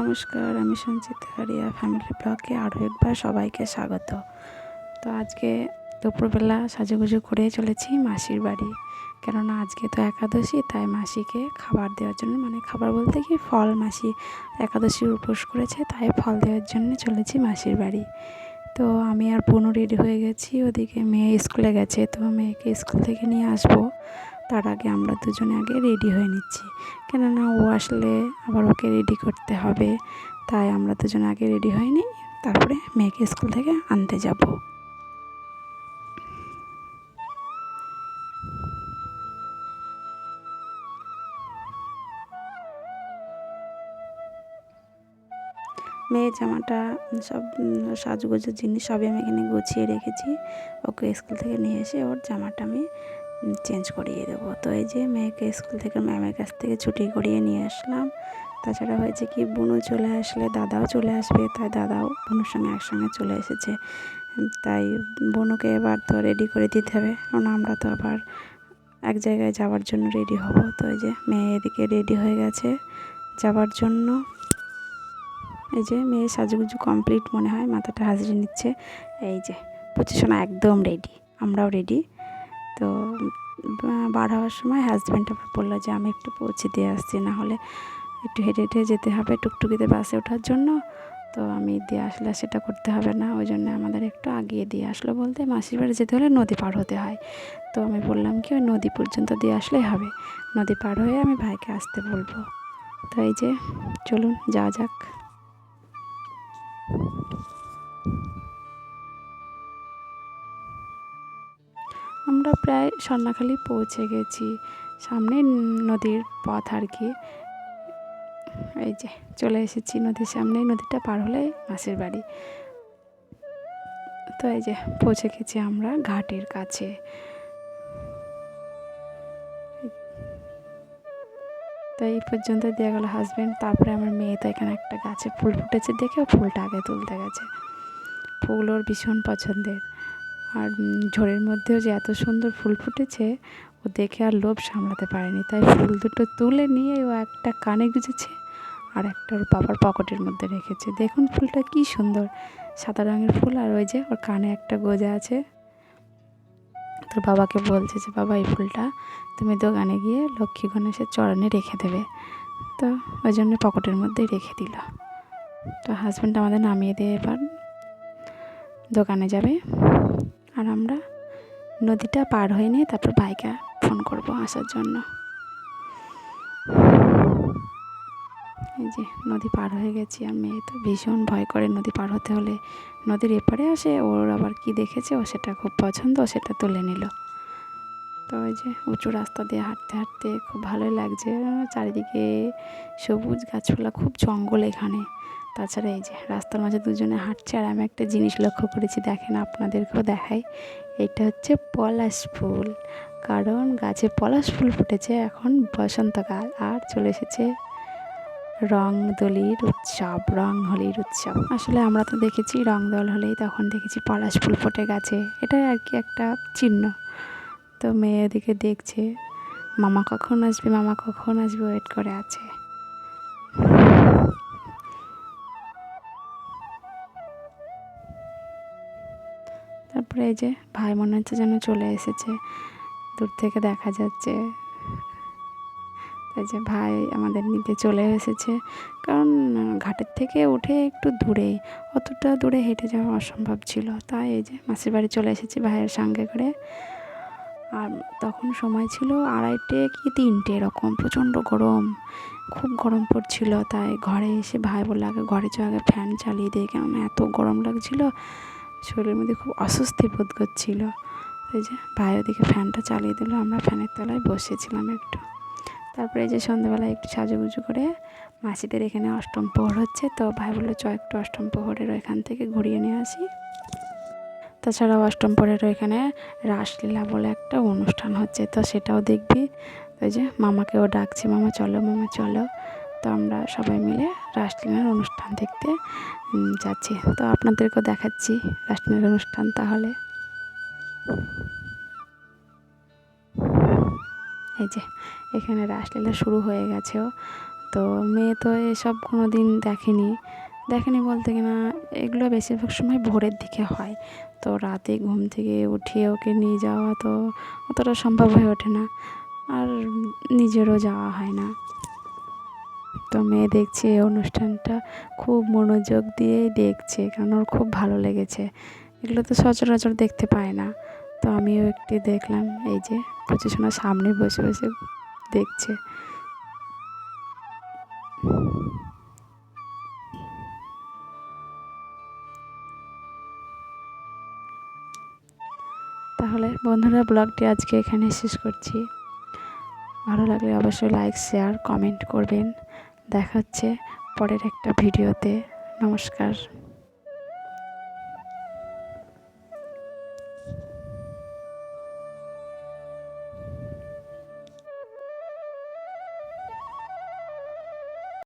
নমস্কার, আমি সঞ্চিতা হারিয়া ফ্যামিলি ব্লগে আরও একবার সবাইকে স্বাগত। তো আজকে দুপুরবেলা সাজুগুজু করে চলেছি মাসির বাড়ি। কেননা আজকে তো একাদশী, তাই মাসিকে খাবার দেওয়ার জন্য মানে খাবার বলতে কি ফল মাসি একাদশীর উপোস করেছে, তাই ফল দেওয়ার জন্য চলেছি মাসির বাড়ি। তো আমি আর বোনও রেডি হয়ে গেছি, ওদিকে মেয়ে স্কুলে গেছে, তো মেয়েকে স্কুল থেকে নিয়ে আসব। তার আগে আমরা দুজনে আগে রেডি হয়ে নিচ্ছি। কেননা ও আসলে আবার ওকে রেডি করতে হবে। তাই আমরা দুজনে আগে রেডি হয়ে নিই, তারপরে মেয়েকে স্কুল থেকে আনতে যাব। মেয়ে জামাটা সব সাজগোজের জিনিস সবই আমি এখানে গুছিয়ে রেখেছি। ওকে স্কুল থেকে নিয়ে এসে ওর জামাটা আমি চেঞ্জ করিয়ে দেবো। তো এই যে মেয়েকে স্কুল থেকে ম্যামের কাছ থেকে ছুটি করিয়ে নিয়ে আসলাম। তাছাড়া হয়েছে কি বোনও চলে আসলে দাদাও চলে আসবে, তাই দাদাও বোনের সঙ্গে একসঙ্গে চলে এসেছে। তাই বোনকে এবার তো রেডি করে দিতে হবে, কারণ আমরা তো আবার এক জায়গায় যাওয়ার জন্য রেডি হব। তো এই যে মেয়ে এদিকে রেডি হয়ে গেছে যাওয়ার জন্য। এই যে মেয়ে সাজুগুজু কমপ্লিট মনে হয়, মাথাটা হাজিরে নিচ্ছে। এই যে পজিশন একদম রেডি আমরাও রেডি তো বার হওয়ার সময় হাজব্যান্ড আবার বলল যে, আমি একটু পৌঁছে দিয়ে আসছি, না হলে একটু হেঁটে হেঁটে যেতে হবে টুকটুকিতে বাসে ওঠার জন্য। তো আমি দিয়ে আসলে সেটা করতে হবে না, ওই জন্য আমাদের একটু আগিয়ে দিয়ে আসলো বলতে, মাসির বাড়ি যেতে হলে নদী পার হতে হয়। তো আমি বললাম কি, ওই নদী পর্যন্ত দিয়ে আসলেই হবে। নদী পার হয়ে আমি ভাইকে আসতে বলব। তো এই যে, চলুন, যাওয়া যাক। আমরা প্রায় স্বর্ণাখালি পৌঁছে গেছি। সামনে নদীর পথ আর কি। এই যে, চলে এসেছি নদীর সামনে। নদীটা পার হলে মাসির বাড়ি। তো এই যে, পৌঁছে গেছি আমরা ঘাটের কাছে। তো এই পর্যন্ত দেওয়া গেলো হাজব্যান্ড তারপরে আমার মেয়ে তো এখানে একটা গাছে ফুল ফুটেছে। দেখে ফুলটা আগে তুলতে গেছে। ফুল ওর ভীষণ পছন্দের। আর ঝড়ের মধ্যেও যে এত সুন্দর ফুল ফুটেছে, ও দেখে আর লোভ সামলাতে পারেনি। তাই ফুল দুটো তুলে নিয়ে ও একটা কানে গুঁজেছে আর একটা ওর বাবার পকেটের মধ্যে রেখেছে। দেখুন ফুলটা কি সুন্দর, সাদা রঙের ফুল আর ওই যে ওর কানে একটা গোজা আছে। তোর বাবাকে বলছে যে, বাবা, এই ফুলটা তুমি দোকানে গিয়ে লক্ষ্মী গণেশের চরণে রেখে দেবে। তো ওই জন্য পকেটের মধ্যেই রেখে দিল। তো হাজব্যান্ড আমাদের নামিয়ে দিয়ে এবার দোকানে যাবে। আর আমরা নদীটা পার হয়ে নিয়ে তারপর ভাইকে ফোন করব আসার জন্য। এই যে নদী পার হয়ে গেছি আর মেয়ে তো ভীষণ ভয় করে নদী পার হতে হলে নদীর এপারে আসে, ওর আবার কি দেখেছে, ও সেটা খুব পছন্দ সেটা তুলে নিল। তো ওই যে উঁচু রাস্তা দিয়ে হাঁটতে হাঁটতে খুব ভালোই লাগছে, চারিদিকে সবুজ গাছপালা, খুব জঙ্গল এখানে। তাছাড়া এই যে রাস্তার মাঝে দুজনে হাঁটছে, আর আমি একটা জিনিস লক্ষ্য করেছি, দেখেন আপনাদেরকেও দেখাই। এটা হচ্ছে পলাশ ফুল, কারণ গাছে পলাশ ফুল ফুটেছে, এখন বসন্তকাল, আর চলে এসেছে রং দোলির উৎসব রং হোলির উৎসব। আসলে আমরা তো দেখেছি রং দোল হলেই তখন দেখেছি পলাশ ফুল ফুটে গেছে এটাই আর কি একটা চিহ্ন। তো মেয়ে ওদিকে দেখছে, মামা কখন আসবে, মামা কখন আসবে ওয়েট করে আছে। তারপরে এই যে ভাই মনে হচ্ছে যেন চলে এসেছে, দূর থেকে দেখা যাচ্ছে। তাই যে ভাই আমাদের নিতে চলে এসেছে, কারণ ঘাটের থেকে উঠে একটু দূরে, অতটা দূরে হেঁটে যাওয়া অসম্ভব ছিল। তাই এই যে মাসির বাড়ি চলে এসেছি ভাইয়ের সঙ্গে করে। আর তখন সময় ছিল আড়াইটে কি তিনটে এরকম, প্রচণ্ড গরম, খুব গরম পড়ছিল। তাই ঘরে এসে ভাই বলল, আগে ঘরে চ আগে ফ্যান চালিয়ে দিয়ে কেমন এত গরম লাগছিল। শরীরের মধ্যে খুব অস্বস্তি বোধ করছিল। এই যে ভাই ওদিকে ফ্যানটা চালিয়ে দিল, আমরা ফ্যানের তলায় বসেছিলাম একটু। তারপরে এই যে সন্ধ্যাবেলায় একটু সাজুগুজু করে মাসিদের এখানে অষ্টম প্রহর হচ্ছে, তো ভাই বলল, চ, একটু অষ্টম প্রহরের ওইখান থেকে ঘুরিয়ে নিয়ে আসি। তাছাড়াও অষ্টম প্রহরের ওইখানে রাসলীলা বলে একটা অনুষ্ঠান হচ্ছে, তো সেটাও দেখবি। ওই যে মামাকেও ডাকছি, মামা, চলো মামা, চলো। তো আমরা সবাই মিলে রাসলীলার অনুষ্ঠান দেখতে যাচ্ছি। তো আপনাদেরকেও দেখাচ্ছি রাসলীলার অনুষ্ঠান তাহলে। এই যে, এখানে রাসলীলা শুরু হয়ে গেছেও তো মেয়ে তো এসব কোনো দিন দেখেনি। দেখেনি বলতে কিনা এগুলো বেশিরভাগ সময় ভোরের দিকে হয়। তো রাতে ঘুম থেকে উঠিয়ে ওকে নিয়ে যাওয়া তো অতটা সম্ভব হয়ে ওঠে না। আর নিজেরও যাওয়া হয় না। তো মেয়ে দেখছে এই অনুষ্ঠানটা খুব মনোযোগ দিয়েই দেখছে, কারণ ওর খুব ভালো লেগেছে। এগুলো তো সচরাচর দেখতে পায় না। তো আমিও একটি দেখলাম, এই যে প্রচেশনার সামনে বসে বসে দেখছে। তাহলে বন্ধুরা, ব্লগটি আজকে এখানে শেষ করছি। ভালো লাগলে অবশ্যই লাইক, শেয়ার, কমেন্ট করবেন। দেখা হচ্ছে পরের একটা ভিডিওতে। নমস্কার।